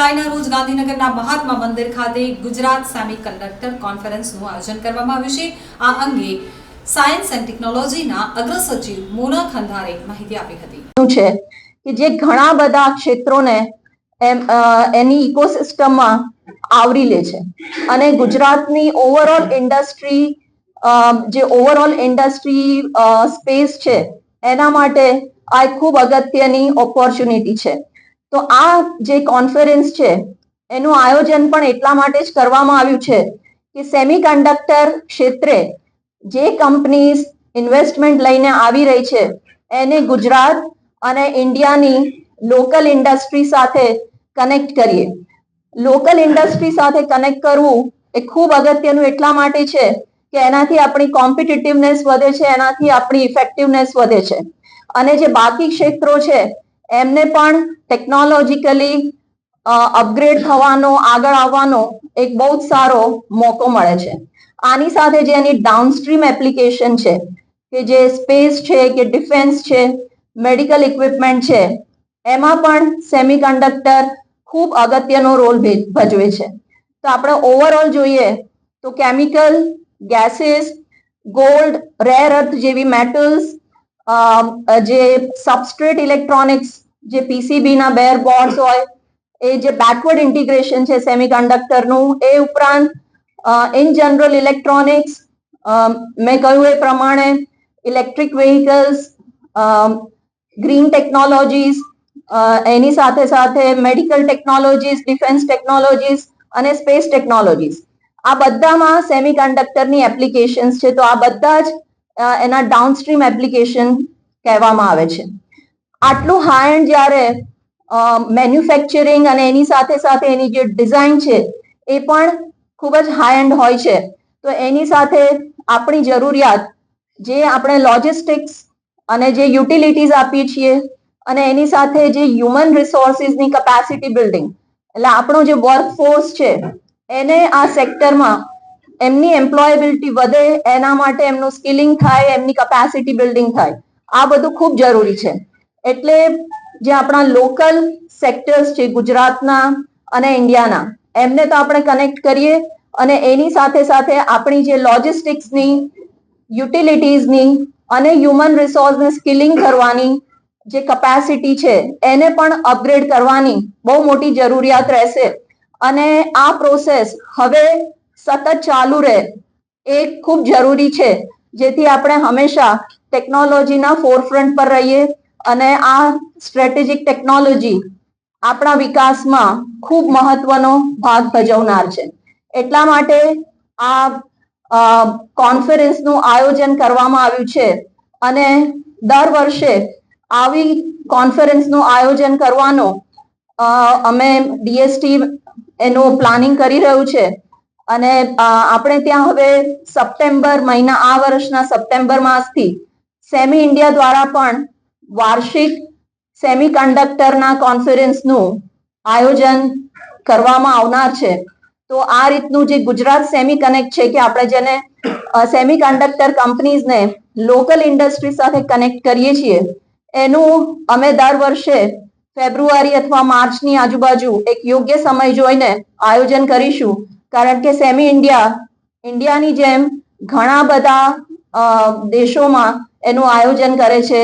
જુલાઈના રોજ ગાંધીનગરના મહાત્મા મંદિર ખાતે ગુજરાત સેમી કન્ડક્ટર કોન્ફરન્સનું આયોજન કરવામાં આવ્યું છે. આ અંગે સાયન્સ એન્ડ ટેકનોલોજીના અગ્ર સચિવ મોના ખંધારે માહિતી આપી હતી. છે કે જે ઘણા બધા ક્ષેત્રોને એની ઇકોસિસ્ટમમાં આવરી લે છે અને ગુજરાતની ઓવરઓલ ઇન્ડસ્ટ્રી જે ઓવરઓલ ઇન્ડસ્ટ્રી સ્પેસ છે, એના માટે આ ખૂબ અગત્યની ઓપોર્ચ્યુનિટી છે. તો આ જે કોન્ફરન્સ છે, એનું આયોજન પણ એટલા માટે જ કરવામાં આવ્યું છે કે સેમી કન્ડક્ટર ક્ષેત્રે જે કંપનીઝ ઇન્વેસ્ટમેન્ટ લઈને આવી રહી છે, એને ગુજરાત અને ઇન્ડિયાની લોકલ ઇન્ડસ્ટ્રી સાથે કનેક્ટ કરીએ. લોકલ ઇન્ડસ્ટ્રી સાથે કનેક્ટ કરવું એ ખૂબ અગત્યનું એટલા માટે છે કે એનાથી આપણી કોમ્પિટિટિવનેસ વધે છે, એનાથી આપણી ઇફેક્ટિવનેસ વધે છે. અને જે બાકી ક્ષેત્રો છે એમને પણ ટેકનોલોજીકલી અપગ્રેડ થવાનો, આગળ આવવાનો એક બહુ જ સારો મોકો મળે છે. આની સાથે જે એની ડાઉનસ્ટ્રીમ એપ્લિકેશન છે, કે જે સ્પેસ છે, કે ડિફેન્સ છે મેડિકલ ઇક્વિપમેન્ટ છે, એમાં પણ સેમિકન્ડક્ટર ખૂબ અગત્યનો રોલ ભજવે છે. તો આપણે ઓવરઓલ જોઈએ તો chemical gases gold rare earth જેવી મેટલ્સ જે સબસ્ટ્રેટ ઇલેક્ટ્રોનિક્સ જે પીસીબી ના બેર બોર્ડ્સ હોય, એ જે બેકવર્ડ ઇન્ટિગ્રેશન છે સેમિકન્ડક્ટરનું એ ઉપરાંત ઇન જનરલ ઇલેક્ટ્રોનિક્સ મેં કહ્યું એ પ્રમાણે ઇલેક્ટ્રિક વેહિકલ્સ ગ્રીન ટેકનોલોજીસ એની સાથે સાથે મેડિકલ ટેકનોલોજીસ ડિફેન્સ ટેકનોલોજીસ અને સ્પેસ ટેકનોલોજીસ આ બધામાં સેમિકન્ડક્ટરની એપ્લિકેશન્સ છે. તો આ બધા જ એના ડાઉનસ્ટ્રીમ એપ્લિકેશન કહેવામાં આવે છે. આટલું હાઈ એન્ડ જ્યારે મેન્યુફેક્ચરિંગ અને એની સાથે સાથે એની જે ડિઝાઇન છે, એ પણ ખૂબ જ હાઈ એન્ડ હોય છે. તો એની સાથે આપણી જરૂરિયાત, જે આપણે લોજિસ્ટિક્સ અને જે યુટિલિટીઝ આપીએ છીએ, અને એની સાથે જે હ્યુમન રિસોર્સિસની કેપેસિટી બિલ્ડિંગ એટલે આપણો જે વર્કફોર્સ છે, એને આ સેક્ટરમાં એમની એમ્પ્લોયેબિલિટી વધે, એના માટે એમનું સ્કિલિંગ થાય, એમની કપેસિટી બિલ્ડિંગ થાય. આ બધું ખૂબ જરૂરી છે. એટલે જે આપણા લોકલ સેક્ટર્સ છે, ગુજરાતના અને ઇન્ડિયાના, એમને તો આપણે કનેક્ટ કરીએ અને એની સાથે સાથે આપણી જે લોજિસ્ટિક્સની યુટિલિટીઝની અને હ્યુમન રિસોર્સને સ્કિલિંગ કરવાની જે કપેસિટી છે, એને પણ અપગ્રેડ કરવાની બહુ મોટી જરૂરિયાત રહેશે. અને આ પ્રોસેસ હવે સતત ચાલુ રહે એ ખૂબ જરૂરી છે. જેથી આપણે હંમેશા ટેકનોલોજીના ફોરફ્રન્ટ પર રહીએ અને આ સ્ટ્રેટેજિક ટેકનોલોજી આપણા વિકાસમાં ખૂબ મહત્વનો ભાગ ભજવનાર છે. એટલા માટે આ કોન્ફરન્સનું આયોજન કરવામાં આવ્યું છે અને દર વર્ષે આવી કોન્ફરન્સનું આયોજન કરવાનો અમે ડીએસટી એનું પ્લાનિંગ કરી રહ્યું છે. અને આપણે ત્યાં હવે સપ્ટેમ્બર મહિના, આ વર્ષના સપ્ટેમ્બર માસથી સેમી ઇન્ડિયા દ્વારા પણ વાર્ષિક સેમી કન્ડક્ટરના કોન્ફરન્સનું આયોજન કરવામાં આવનાર છે. તો આ રીતનું જે ગુજરાત સેમી કનેક્ટ છે કે આપણે જેને સેમી કન્ડક્ટર કંપનીઝને લોકલ ઇન્ડસ્ટ્રી સાથે કનેક્ટ કરીએ છીએ, એનું અમે દર વર્ષે ફેબ્રુઆરી અથવા માર્ચની આજુબાજુ એક યોગ્ય સમય જોઈને આયોજન કરીશું. કારણ કે સેમી ઇન્ડિયા ઇન્ડિયાની જેમ ઘણા બધા દેશોમાં એનું આયોજન કરે છે.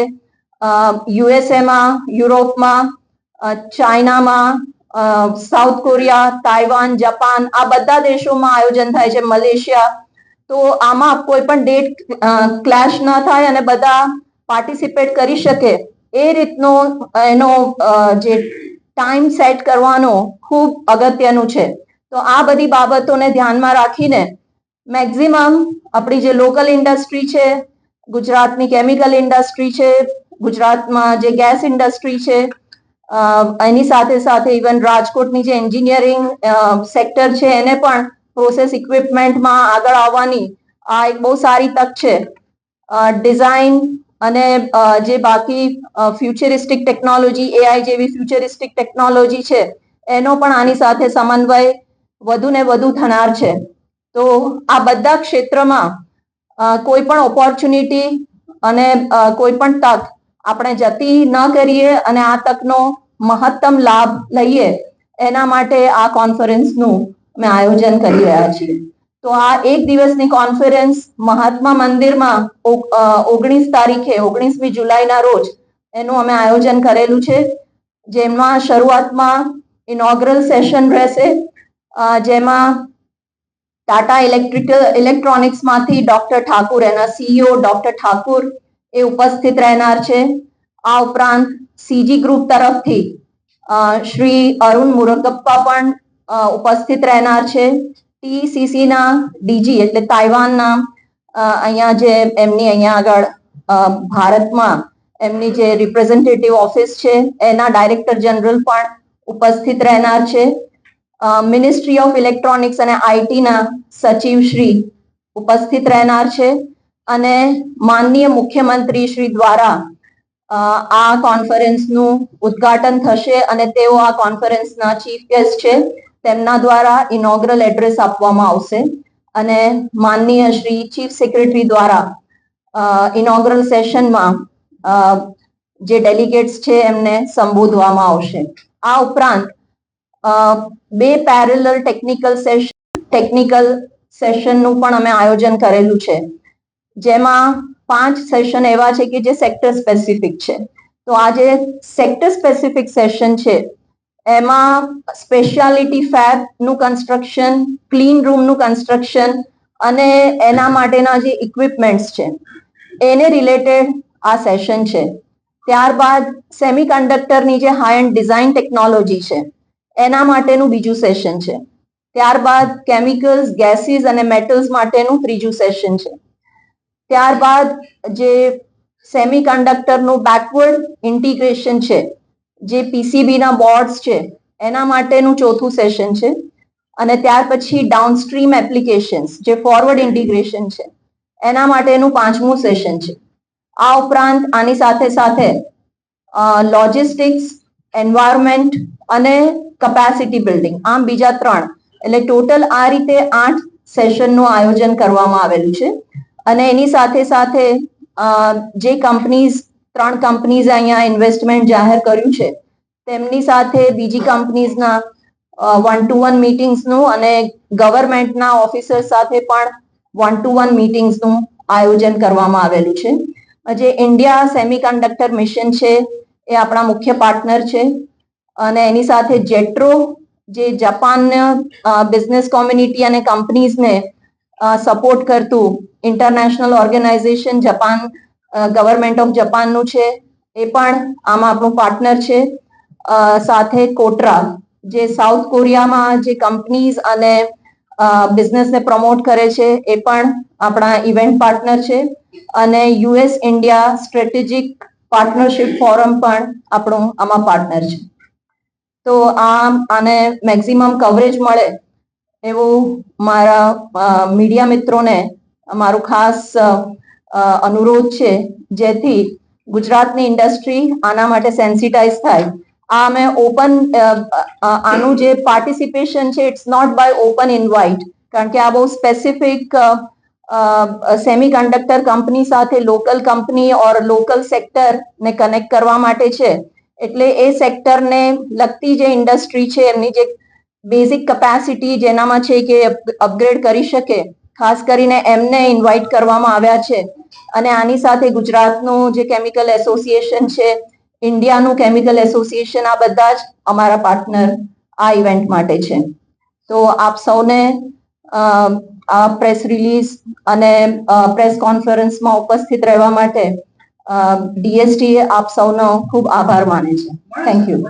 યુએસએમાં યુરોપમાં ચાઇનામાં સાઉથ કોરિયા, તાઇવાન, જાપાન આ બધા દેશોમાં આયોજન થાય છે. મલેશિયા તો આમાં કોઈ પણ ડેટ ક્લેશ ન થાય અને બધા પાર્ટિસિપેટ કરી શકે. એ રીતનો એનો જે ટાઈમ સેટ કરવાનો ખૂબ અગત્યનું છે. તો આ બધી બાબતોને ધ્યાનમાં રાખીને મેક્ઝિમમ આપણી જે લોકલ ઇન્ડસ્ટ્રી છે, ગુજરાતની કેમિકલ ઇન્ડસ્ટ્રી છે, ગુજરાતમાં જે ગેસ ઇન્ડસ્ટ્રી છે એની સાથે સાથે ઇવન રાજકોટની જે એન્જિનિયરિંગ સેક્ટર છે, એને પણ પ્રોસેસ ઇક્વિપમેન્ટમાં આગળ આવવાની આ એક બહુ સારી તક છે. ડિઝાઇન અને જે બાકી ફ્યુચરિસ્ટિક ટેકનોલોજી, એઆઈ જેવી ફ્યુચરિસ્ટિક ટેકનોલોજી છે, એનો પણ આની સાથે સમન્વય વધુ ને વધુ થનાર છે. તો આ બધા ક્ષેત્રમાં કોઈ પણ ઓપોર્ચ્યુનિટી અને કોઈ પણ તક આપણે જતી ન કરીએ અને આ તકનો મહત્તમ લાભ લઈએ, એના માટે આ કોન્ફરન્સનું અમે આયોજન કરી રહ્યા છીએ. તો આ એક દિવસની કોન્ફરન્સ મહાત્મા મંદિરમાં ઓગ- ઓગણીસ તારીખે, ઓગણીસમી જુલાઈના રોજ એનું અમે આયોજન કરેલું છે. જેમાં શરૂઆતમાં ઇનોગ્રલ સેશન રહેશે. જેમાં ટાટા ઇલેક્ટ્રિકલ ઇલેક્ટ્રોનિક્સમાંથી ડોક્ટર ઠાકુર, એના સીઈઓ ડોક્ટર ઠાકુર એ ઉપસ્થિત રહેનાર છે. આ ઉપરાંત સીજી ગ્રુપ તરફથી શ્રી અરુણ મુરગપ્પા પણ ઉપસ્થિત રહેનાર છે. TCC ના ડીજી એટલે તાઇવાનના અહીંયા જે એમની અહીંયા આગળ ભારતમાં એમની જે રિપ્રેઝેન્ટેટિવ ઓફિસ છે, એના ડાયરેક્ટર જનરલ પણ ઉપસ્થિત રહેનાર છે. મિનિસ્ટ્રી ઓફ ઇલેક્ટ્રોનિક્સ અને આઈટીના સચિવ શ્રી ઉપસ્થિત રહેનાર છે. અને માનનીય મુખ્યમંત્રી શ્રી દ્વારા આ કોન્ફરન્સનું ઉદ્ઘાટન થશે અને તેઓ આ કોન્ફરન્સના ચીફ ગેસ્ટ છે. તેમના દ્વારા ઇનોગ્રલ એડ્રેસ આપવામાં આવશે. અને માનનીય શ્રી ચીફ સેક્રેટરી દ્વારા ઇનોગ્રલ સેશનમાં જે ડેલિગેટ્સ છે એમને સંબોધવામાં આવશે. આ ઉપરાંત બે પેરેલલ ટેકનિકલ સેશન ટેકનિકલ સેશનનું પણ અમે આયોજન કરેલું છે. જેમાં પાંચ સેશન એવા છે કે જે સેક્ટર સ્પેસિફિક છે. તો આ જે સેક્ટર સ્પેસિફિક સેશન છે, એમાં સ્પેશિયાલિટી ફેબનું કન્સ્ટ્રક્શન ક્લીન રૂમનું કન્સ્ટ્રક્શન અને એના માટેના જે ઇક્વિપમેન્ટ્સ છે, એને રિલેટેડ આ સેશન છે. ત્યારબાદ સેમિકન્ડક્ટરની જે હાઈ એન્ડ ડિઝાઇન ટેકનોલોજી છે એના માટેનું બીજું સેશન છે. ત્યારબાદ કેમિકલ્સ ગેસીસ અને મેટલ્સ માટેનું ત્રીજું સેશન છે. ત્યારબાદ જે સેમિકન્ડક્ટરનું બેકવર્ડ ઇન્ટિગ્રેશન છે, જે પીસીબીના બોર્ડ્સ છે, એના માટેનું ચોથું સેશન છે. અને ત્યાર પછી ડાઉનસ્ટ્રીમ એપ્લિકેશન્સ જે ફોરવર્ડ ઇન્ટિગ્રેશન છે, એના માટેનું પાંચમું સેશન છે. આ ઉપરાંત આની સાથે સાથે લોજિસ્ટિક્સ એન્વાયરમેન્ટ અને કપેસિટી બિલ્ડિંગ આમ બીજા ત્રણ. એટલે ટોટલ આ રીતે આઠ સેશનનું આયોજન કરવામાં આવેલું છે. અને એની સાથે સાથે જે કંપનીઝ ત્રણ કંપનીઝ અહીંયા ઇન્વેસ્ટમેન્ટ જાહેર કર્યું છે, તેમની સાથે બીજી કંપનીઝના વન ટુ વન મીટિંગ્સનું અને ગવર્મેન્ટના ઓફિસર સાથે પણ વન ટુ વન મીટિંગ્સનું આયોજન કરવામાં આવેલું છે. જે ઇન્ડિયા સેમિકન્ડક્ટર મિશન છે, એ આપણા મુખ્ય પાર્ટનર છે. અને એની સાથે જેટ્રો, જે જાપાન બિઝનેસ કોમ્યુનિટી અને કંપનીઝને સપોર્ટ કરતું international organisation Japan government of જાપાનનું છે. એ પણ આમાં આપણું પાર્ટનર છે. સાથે કોટરા જે સાઉથ કોરિયામાં જે કંપનીઝ અને બિઝનેસને પ્રમોટ કરે છે, એ પણ આપણા ઇવેન્ટ પાર્ટનર છે. અને US India strategic partnership forum પણ આપણું આમાં પાર્ટનર છે. તો આ આને મેક્સિમમ કવરેજ મળે એવું મારા મીડિયા મિત્રોને મારું ખાસ અનુરોધ છે, જેથી ગુજરાતની ઇન્ડસ્ટ્રી આના માટે સેન્સિટાઇઝ થાય. આ મેં ઓપન આનું જે પાર્ટિસિપેશન છે it's not by open invite કારણ કે આ બહુ સ્પેસિફિક સેમી કન્ડક્ટર કંપની સાથે local company or local sector ને કનેક્ટ કરવા માટે છે. એટલે એ સેક્ટરને લગતી જે ઇન્ડસ્ટ્રી છે, એમની જે બેઝિક કેપેસિટી જેનામાં છે કે અપગ્રેડ કરી શકે, ખાસ કરીને એમને ઇન્વાઇટ કરવામાં આવ્યા છે. અને આની સાથે ગુજરાતનું જે કેમિકલ એસોસિએશન છે ઇન્ડિયાનું કેમિકલ એસોસિએશન આ બધા જ અમારા પાર્ટનર આ ઇવેન્ટ માટે છે. તો આપ સૌને આ પ્રેસ રિલીઝ અને પ્રેસ કોન્ફરન્સમાં ઉપસ્થિત રહેવા માટે ડીએસટી આપ સૌનો ખૂબ આભાર માને છે. Thank you